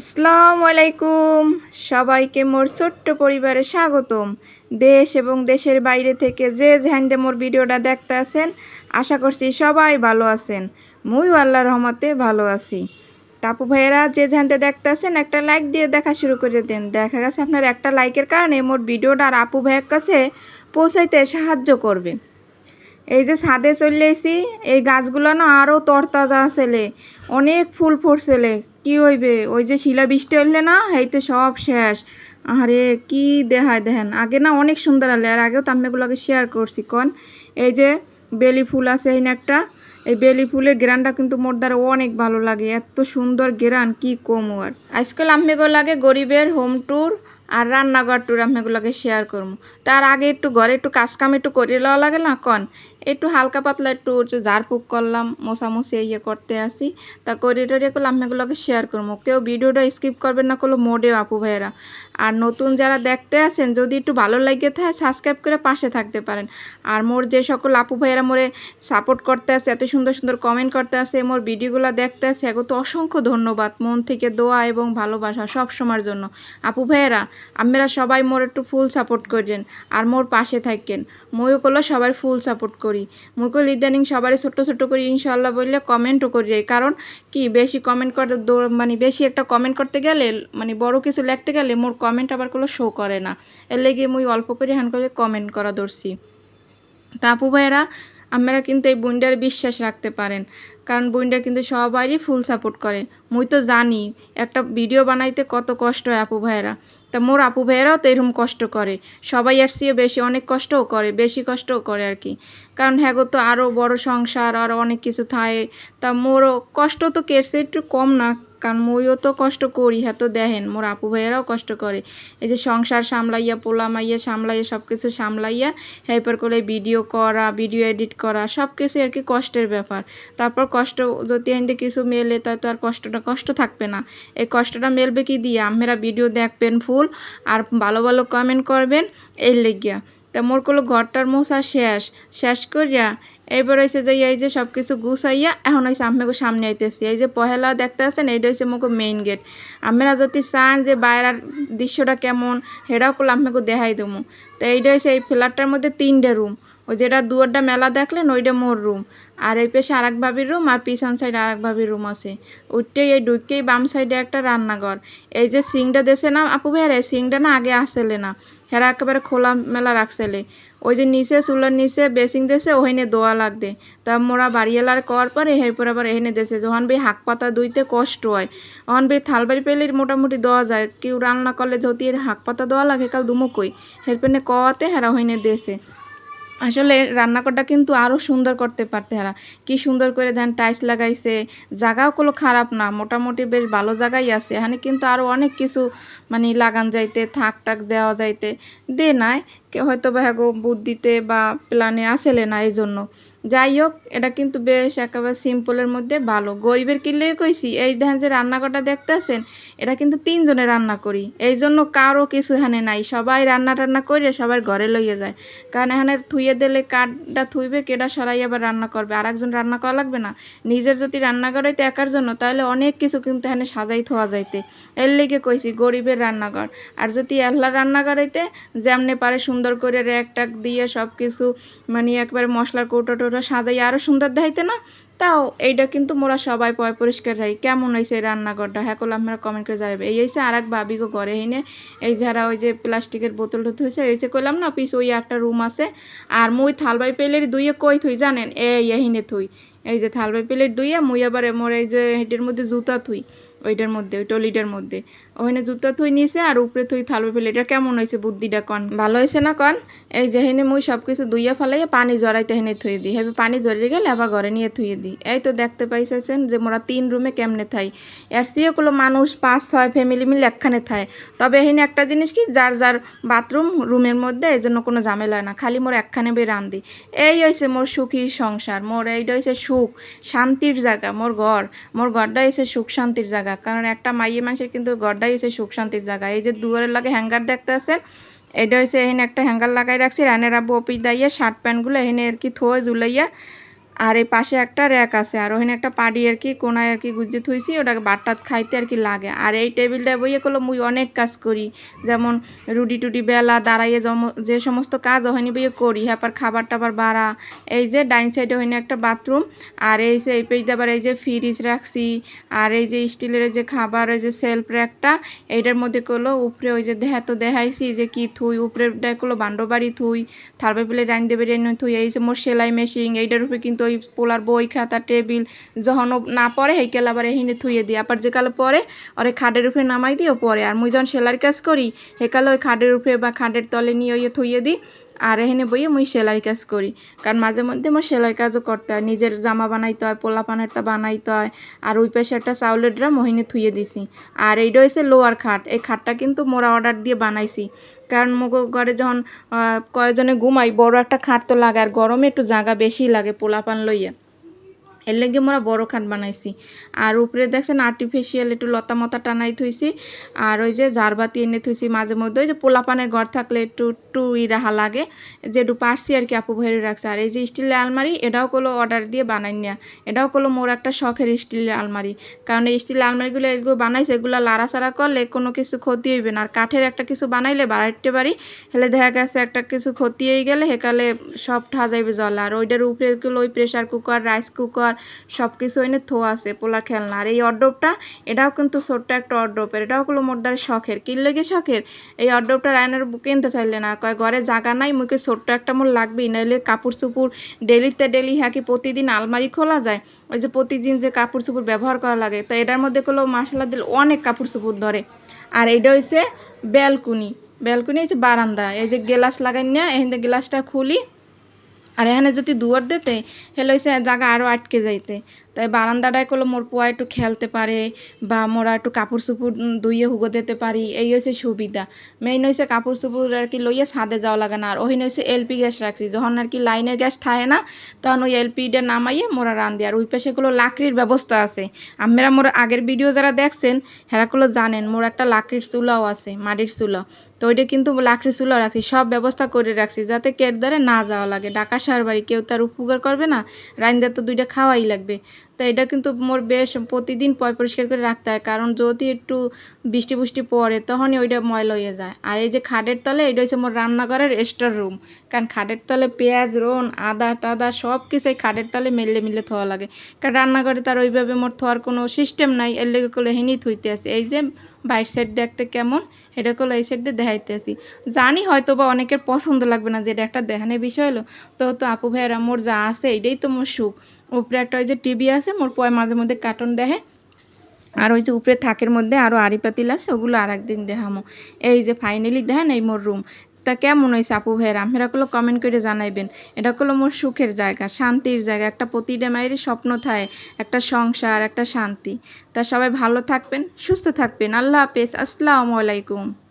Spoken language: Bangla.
আসসালামু আলাইকুম সবাইকে মোর ছোট্ট পরিবারে স্বাগতম। দেশ এবং দেশের বাইরে থেকে যে যেখানে মোর ভিডিওটা দেখতে আছেন, আশা করছি সবাই ভালো আছেন। মুই আল্লাহ রহমতে ভালো আছি। টাপু ভাইয়েরা, যে যেখানে দেখতে আছেন, একটা লাইক দিয়ে দেখা শুরু করে দেন। দেখা গেছে আপনার একটা লাইকের কারণে মোর ভিডিওটা আর আপু ভাইয়ের কাছে পৌঁছাইতে সাহায্য করবে। এই যে ছাদে চলে এসি এই গাছগুলো না আরও তরতাজা ছেলে, অনেক ফুল ফুটছেলে কি হইবে? ওই যে শিলা বৃষ্টি হইলে না, হেইতে সব শেষ। আরে কি দেখায় দেখেন আগে না অনেক সুন্দর আলে আর আগেও তো আমি এগুলোকে শেয়ার করছি, কন। এই যে বেলি ফুল আছে এই একটা এই বেলি ফুলের গ্রানটা কিন্তু মোর দ্বারা অনেক ভালো লাগে। এত সুন্দর গ্রান, কি কম আর। আজকাল আমি লাগে গরিবের হোম ট্যুর আর রান্নাঘর আমি এগুলোকে শেয়ার করব। তার আগে একটু ঘরে একটু কাজ কাম একটু করে লওয়া লাগে না? কন? একটু হালকা পাতলা একটু ঝাড়ফুঁক করলাম মশামশি ইয়ে করতে আসি। তা করে টরে করলে এগুলোকে শেয়ার করব। কেউ ভিডিওটা স্কিপ করবেন না করল মোডেও আপু ভাইয়েরা। আর নতুন যারা দেখতে আসেন, যদি একটু ভালো লাগে থাকে সাবস্ক্রাইব করে পাশে থাকতে পারেন। আর মোর যে সকল আপু ভাইয়েরা মোরে সাপোর্ট করতে আসে, এত সুন্দর সুন্দর কমেন্ট করতে আসে, মোর ভিডিওগুলো দেখতে আসে এগো তো অসংখ্য ধন্যবাদ। মন থেকে দোয়া এবং ভালোবাসা সব সময়ের জন্য। আপু ভাইয়েরা আপনারা সবাই মোর একটু ফুল সাপোর্ট করছেন আর মোর পাশে থাকেন। ময়ও করল সবাই ফুল সাপোর্ট করি। মুই কল ইদানিং সবারই ছোট্ট ছোট্ট করি ইনশাল্লাহ বললে কমেন্টও করি কারণ কি, বেশি কমেন্ট করতে মানে বেশি একটা কমেন্ট করতে গেলে মানে বড় কিছু লিখতে গেলে মোর কমেন্ট আবার কোনো শো করে না। এর লেগে মুই অল্প করে হ্যান করে কমেন্ট করা ধরছি। তা আপু ভাইয়েরা আপনারা কিন্তু এই বুইন্ডার বিশ্বাস রাখতে পারেন। কারণ বুইন্ডা কিন্তু সবারই ফুল সাপোর্ট করে। মুই তো জানি, একটা ভিডিও বানাইতে কত কষ্ট হয় আপু ভাইয়েরা। তা মোর আপু ভাইয়েরাও তো এরকম কষ্ট করে। সবাই আর চেয়ে বেশি অনেক কষ্টও করে, বেশি কষ্টও করে আর কি। কারণ হ্যাঁ তো আরও বড় সংসার আরও অনেক কিছু থাকে। তা মোরও কষ্ট তো কেটছে, একটু কম না। কারণ মইও তো কষ্ট করি হ্যাঁ তো দেখেন, মোর আপু ভাইয়েরাও কষ্ট করে। এই যে সংসার সামলাইয়া পোলা মাইয়া সামলাইয়া সব কিছু সামলাইয়া হেল্পার করে ভিডিও করা ভিডিও এডিট করা সব কিছু আর কি কষ্টের ব্যাপার। তারপর কষ্ট যদি এনে কিছু মেলে, তা তো আর কষ্টটা, কষ্ট থাকবে না। এই কষ্টটা মেলবে কি দিয়ে? আপনারা ভিডিও দেখবেন ফুল আর ভালো ভালো কমেন্ট করবেন, এই লেগিয়া। তা মোর কোনো ঘরটার মশা শেষ। শেষ করিয়া এইবার হয়েছে যে, এই যে সব কিছু গুছাইয়া এখন হয়েছে আপনাকে সামনে আইতেছি। এই যে পহেলা দেখতে আছেন, এইটা হয়েছে মোকে মেইন গেট আপনারা যদি চান যে বাইরের দৃশ্যটা কেমন, সেটাও করলে আপনাকে দেখাই দেবো। তো এইটা হয়েছে এই ফ্ল্যাটটার মধ্যে তিনটে রুম ওই যেটা দুয়ারটা মেলা দেখলেন, ওইটা মোর রুম আর এই পেশে আর এক ভাবির রুম আর পিছন সাইডে আর এক ভাবির রুম আছে। ওইটাই এই ঢুকেই বাম সাইডে একটা রান্নাঘর। এই যে সিংটা দেশে না আপু ভাইয়ার, এই সিংটা না আগে আসলে না। হেরা একেবারে খোলা মেলা রাখছেলে। ওই যে নিচে, চুলার নিচে বেসিং দেশে ওহেনে দোয়া লাগবে। তা মোরা বাড়িয়ালার করার পরে এরপর আবার এহেনে দেশে যখন বে হাক পাতা দুইতে কষ্ট হয়। অহন বে থালবাড়ি পেলে মোটামুটি দেওয়া যায়, কেউ রান্না করলে যদি এর হাক পাতা দেওয়া লাগে, কাল দুমুকই হেরপেনে কওয়াতে হেরা হইনে দেশে আসলে রান্নাঘরটা কিন্তু আরও সুন্দর করতে পারতে হারা। কি সুন্দর করে দেন টাইলস লাগাইছে। জায়গাও কোনো খারাপ না, মোটামুটি বেশ ভালো জায়গাই আছে। এখানে কিন্তু আরও অনেক কিছু মানে লাগান যাইতে থাক টাক দেওয়া যাইতে। দে নাই হয়তো বা হ্যাগো বুদ্ধিতে বা প্ল্যানে আসেলে না এই জন্য যাই হোক, এটা কিন্তু বেশ একেবারে সিম্পলের মধ্যে ভালো। গরিবের কিনলেই কইছি? এই দেখেন যে রান্নাঘরটা দেখতেছেন, এটা কিন্তু তিনজনে রান্না করি। এই জন্য কারও কিছু এখানে নাই। সবাই রান্না টান্না করে সবার ঘরে লইয়ে যায়। কারণ এখানে থুইয়ে দিলে কাঠটা থুইবে কেটা সরাই আবার রান্না করবে? আর একজন রান্না করা লাগবে না? নিজের যদি রান্নাঘর হইতে একার জন্য, তাহলে অনেক কিছু কিন্তু এখানে সাজাই থোয়া যাইতে। এর লেগে কইছি গরিবের রান্নাঘর। আর যদি আল্লাহ রান্নাঘর হইতে, যেমনে পারে সুন্দর করে র্যাক ট্যাক দিয়ে সব কিছু মানে একবারে মশলার কৌটো টৌটো সাজাই। আরও সুন্দর দেখাইতে না? তাও এইটা কিন্তু মোরা সবাই পয় পরিষ্কার রাই। কেমন হয়েছে এই রান্নাঘরটা? হ্যাঁ করলে আপনারা কমেন্ট করে যাবে এই হয়েছে আর এক গো ঘরে এনে এই যারা ওই যে প্লাস্টিকের বোতল টুতল হয়েছে এই যে কইলাম না পিস ওই একটা রুম আছে। আর মুই থালবাই পেলের দুইয়ে কই থুই জানেন? এই এহিনে থুই। এই যে থালবাই প্লেট দুইয়া মুই আবার মোর এই যে হেঁটের মধ্যে জুতা থুই। ওইটার মধ্যে, ওই টলিটার মধ্যে। ওখানে জুতা থুই নিয়েছে আর উপরে থুই থালবে ফেলে। এটা কেমন হয়েছে বুদ্ধিটা কন? ভালো হয়েছে না কন? এই যে হেনে মুই সব কিছু দুইয়া ফেলাইয়া পানি জড়াইতে হেনে থুয়ে দিই। হেবে পানি জড়িয়ে গেলে আবার ঘরে নিয়ে থুয়ে দিই। এই তো দেখতে পাইছেন যে মোরা তিন রুমে কেমনে থাই। এর সিয়েগুলো মানুষ পাঁচ, ছয় ফ্যামিলি মিলে একখানে থায়। তবে এখানে একটা জিনিস কি, যার যার বাথরুম রুমের মধ্যে এই জন্য কোনো ঝামেলা না। খালি মোর একখানে বের রান্ধি এই হয়েছে মোর সুখী সংসার। মোর এইটা হয়েছে সুখ, শান্তির জায়গা। মোর ঘর। মোর ঘরটা হয়েছে সুখ, শান্তির জায়গা। কারণ একটা মাইয়ে মানুষের কিন্তু ঘরটাই হচ্ছে সুখ শান্তির জায়গা। এই যে দুয়ারের লাগে হ্যাঙ্গার দেখতে আছেন, এটা হচ্ছে এখানে একটা হ্যাঙ্গার লাগাই রাখছি, রানের আব্বু অফিস দাইয়া, শার্ট প্যান্টগুলো এখানে আর কি থোয়ে ঝুলাইয়া আর এই পাশে একটা র্যাক আছে, আর ওখানে একটা পাড়ি আর কি, কোনায় আর কি গুজে থুইছি, ওটাকে বাটটাত খাইতে আর কি লাগে। আর এই টেবিলটা বইয়ে করল মুই অনেক কাজ করি, যেমন রুটি টুটি বেলা, দাঁড়াইয়ে জম- যে সমস্ত কাজ ওখানে বইয়ে করি হ্যাঁ খাবার টাবার বাড়া, এই যে ডাইন সাইডে ওখানে একটা বাথরুম, আর এই যে এই পেজ আবার এই যে ফ্রিজ রাখছি, আর এই যে স্টিলের যে খাবার, ওই যে সেলফ র্যাকটা, এইটার মধ্যে করল উপরে ওই যে দেহা তো দেখাইছি যে কি থুই উপরে করল বান্ডবাড়ি থুই থারবে পেলে রাইন দেবে রেন থুই, এই যে মোর সেলাই মেশিন, এইটার উপরে কিন্তু ওই পোলার বই খাতা, টেবিল, যখন না পরে হেকেল আবার এহিনে থুয়ে দিই। আবার যে কালো পরে, ওরে খাডের উপরে নামাই দিও পরে। আর মুই যখন সেলাইয়ের কাজ করি হেকালে ওই খাডের উপরে বা খাডের তলে নিয়ে ওই থুয়ে দিই। আর এখানে বইয়ে মুই সেলাই কাজ করি। কারণ মাঝে মধ্যে আমার সেলাই কাজও করতে হয়। নিজের জামা বানাইতে হয় পোলা পানেরটা বানাইতে হয়। আর ওই পাশে একটা চাউলের ড্রাম ওহিনে থুয়ে দিছি। আর এইটা হয়েছে লোয়ার খাট। এই খাটটা কিন্তু মোরা অর্ডার দিয়ে বানাইছি। কারণ মগ ঘরে যখন কয়জনে ঘুমাই, বড় একটা খাট তো লাগে। আর গরমে একটু জাগা বেশি লাগে পোলা পান লইয়া। এর লেগে মোরা বড় খাট বানাইছি। আর উপরে দেখছেন আর্টিফিশিয়াল একটু লতা মতা টানাই থুইছি। আর ওই যে ঝাড়বাতি এনে থুইছি মাঝে মধ্যে। ওই যে পোলাপানের ঘর থাকলে একটু একটু ই রাহা লাগে। যে একটু পারছি আর কি আপু ভেরে রাখছে। আর এই যে স্টিলের আলমারি, এটাও কোনো অর্ডার দিয়ে বানাই না এটাও কোনো মোর একটা শখের স্টিলের আলমারি। কারণ এই স্টিলের আলমারিগুলো এগুলো বানাইছে, এগুলো লাড়াচাড়া করলে কোনো কিছু ক্ষতি হইবে না। আর কাঠের একটা কিছু বানাইলে বাড়াইতে পারি। হেলে দেখা গেছে একটা কিছু ক্ষতি হয়ে গেলে হেকালে সব ঠা যাইবে জল। আর ওইটার উপরে ওই প্রেশার কুকার রাইস কুকার সব কিছু এনে থোয়া আছে পোলার খেলনা। আর এই অর্ডবটা এটাও কিন্তু ছোট্ট একটা অর্ডবের এটাও হলো মোর দ্বারা শখের। কি লেগে শখের? এই অর্ডবটা রায়নার কিনতে চাইলে না। কয়, ঘরে জায়গা নাই, মুখে ছোট্ট একটা মোর লাগবেই নাহলে কাপড় চুপুর ডেলিতে ডেলি হ্যাঁ কি প্রতিদিন আলমারি খোলা যায়। ওই যে প্রতিদিন যে কাপড় চুপুর ব্যবহার করা লাগে। তো এটার মধ্যে কোনো মশলা দিলে অনেক কাপড় চুপুর ধরে। আর এইটা হচ্ছে ব্যালকুনি ব্যালকুনি হচ্ছে বারান্দা। এই যে গ্লাস লাগাই না এখান থেকে গ্লাসটা খুলি আর এখানে যদি দুয়ার দিতে হেলে হয়েছে জায়গা আরও আটকে যাইতে। তাই বারান্দাটায় করলে মোর পোয়া একটু খেলতে পারে বা মোরা একটু কাপড় চুপুর ধুইয়ে হুগো দিতে পারি। এই হচ্ছে সুবিধা। মেইন হয়েছে কাপড় চুপুর আর কি লইয়ে ছাদে যাওয়া লাগে না। আর ওই হয়েছে এলপি গ্যাস রাখছি। যখন আর কি লাইনের গ্যাস থাকে না, তখন ওই এলপিটা নামাইয়ে মোরা রান রান্ধি আর ওই পাশে গুলো লাকড়ির ব্যবস্থা আছে। আমরা মোর আগের ভিডিও যারা দেখছেন হেরাগুলো জানেন, মোর একটা লাকড়ির চুলাও আছে, মাটির চুলা। তো ওইটা কিন্তু লাকড়ি চুলা রাখছি, সব ব্যবস্থা করে রাখছি যাতে কেট ধরে না যাওয়া লাগে। ডাকা শহর বাড়ি কেউ তার উপকার করবে না, রাইন্দা তো দুইটা খাওয়াই লাগবে। তো এটা কিন্তু মোর বেশ প্রতিদিন পয় পরিষ্কার করে রাখতে হয়। কারণ যদি একটু বৃষ্টি বুষ্টি পড়ে, তখনই ওইটা ময়লা হয়ে যায়। আর এই যে খাটের তলে, এটা হচ্ছে মোর রান্নাঘরের এক্সট্রা রুম কারণ খাটের তলে পেঁয়াজ রোন আদা টাদা সব কিছু এই খাটের তলে মেলে মিলে থোয়া লাগে। কারণ রান্নাঘরে তার ওইভাবে মোর থোয়ার কোনো সিস্টেম নাই। এর লেগে করলে হেনি থুইতে আছে এই যে বাইর সাইড দেখতে কেমন, এটা করলে এই সাইড দিয়ে দেখাইতে আসি। জানি হয়তো বা অনেকের পছন্দ লাগবে না যে এটা একটা দেখানোর বিষয় হলো। তো তো আপু ভাইয়েরা, মোর যা আছে, এটাই তো মোর সুখ। উপরে একটা ওই যে টিভি আছে, মোর পয় মাঝে মধ্যে কার্টুন দেখে। আর ওই যে উপরে থাকের মধ্যে আরও আড়ি পাতিল আছে, ওগুলো আর একদিন দেখামো। এই যে ফাইনালি দেখেন এই মোর রুম তা কেমন হয়েছে আপু ভাইয়ের? আপনারাগুলো কমেন্ট করে জানাইবেন। এটা হলো মোর সুখের জায়গা, শান্তির জায়গা। একটা প্রতিটা মায়েরই স্বপ্ন থাকে, একটা সংসার, একটা শান্তি। তা সবাই ভালো থাকবেন, সুস্থ থাকবেন। আল্লাহ হাফেজ। আসসালামু আলাইকুম।